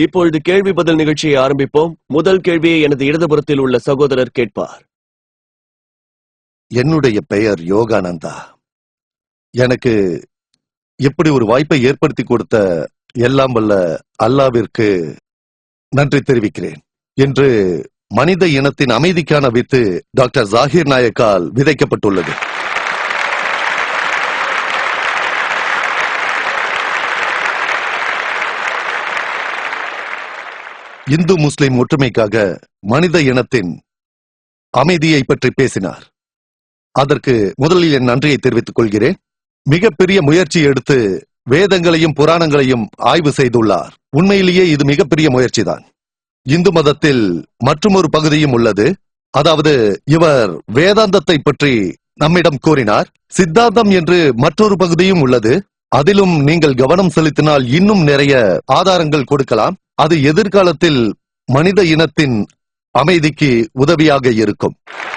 இப்பொழுது கேள்வி பதில் நிகழ்ச்சியை ஆரம்பிப்போம். முதல் கேள்வியை எனது இடதுபுறத்தில் உள்ள சகோதரர் கேட்பார். என்னுடைய பெயர் யோகானந்தா. எனக்கு இப்படி ஒரு வாய்ப்பை ஏற்படுத்தி கொடுத்த எல்லாம் வல்ல அல்லாவிற்கு நன்றி தெரிவிக்கிறேன் என்று மனித இனத்தின் அமைதிக்கான வித்து டாக்டர் ஜாகிர் நாயக்கால் விதைக்கப்பட்டுள்ளது. இந்து முஸ்லிம் ஒற்றுமைக்காக மனித இனத்தின் அமைதியை பற்றி பேசினார். அதற்கு முதலில் என் நன்றியை தெரிவித்துக் கொள்கிறேன். மிகப்பெரிய முயற்சி எடுத்து வேதங்களையும் புராணங்களையும் ஆய்வு செய்துள்ளார். உண்மையிலேயே இது மிகப்பெரிய முயற்சிதான். இந்து மதத்தில் மற்றொரு பகுதியும் உள்ளது. அதாவது இவர் வேதாந்தத்தை பற்றி நம்மிடம் கூறினார். சித்தாந்தம் என்று மற்றொரு பகுதியும் உள்ளது. அதிலும் நீங்கள் கவனம் செலுத்தினால் இன்னும் நிறைய ஆதாரங்கள் கொடுக்கலாம். அது எதிர்காலத்தில் மனித இனத்தின் அமைதிக்கு உதவியாக இருக்கும்.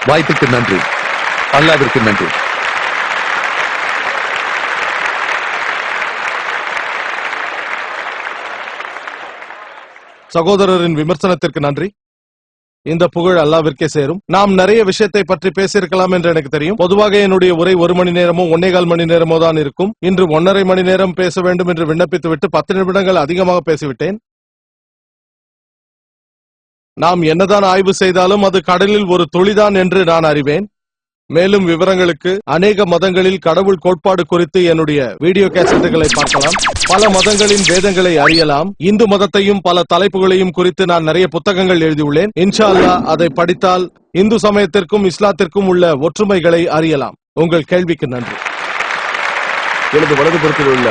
வாய்ப்புக்கு நன்றி. அல்லாவிற்கு நன்றி. சகோதரரின் விமர்சனத்திற்கு நன்றி. இந்த புகழ் அல்லாவிற்கே சேரும். நாம் நிறைய விஷயத்தை பற்றி பேசியிருக்கலாம் என்று எனக்கு தெரியும். பொதுவாக என்னுடைய உரை ஒரு மணி நேரமோ ஒன்னேகால் மணி நேரமோ தான் இருக்கும். இன்று ஒன்னரை மணி நேரம் பேச வேண்டும் என்று விண்ணப்பித்து விட்டு பத்து நிமிடங்கள் அதிகமாக பேசிவிட்டேன். நாம் என்னதான் ஆய்வு செய்தாலும் அது கடலில் ஒரு துளிதான் என்று நான் அறிவேன். மேலும் விவரங்களுக்கு அநேக மதங்களில் கடவுள் கோட்பாடு குறித்து என்னுடைய வீடியோ கேசட்டுகளை பார்க்கலாம். பல மதங்களின் வேதங்களை அறியலாம். இந்து மதத்தையும் பல தலைப்புகளையும் குறித்து நான் நிறைய புத்தகங்கள் எழுதியுள்ளேன். இன்ஷா அல்லாஹ் அதை படித்தால் இந்து சமயத்திற்கும் இஸ்லாத்திற்கும் உள்ள ஒற்றுமைகளை அறியலாம். உங்கள் கேள்விக்கு நன்றி. எனது வலதுபுறத்தில் உள்ள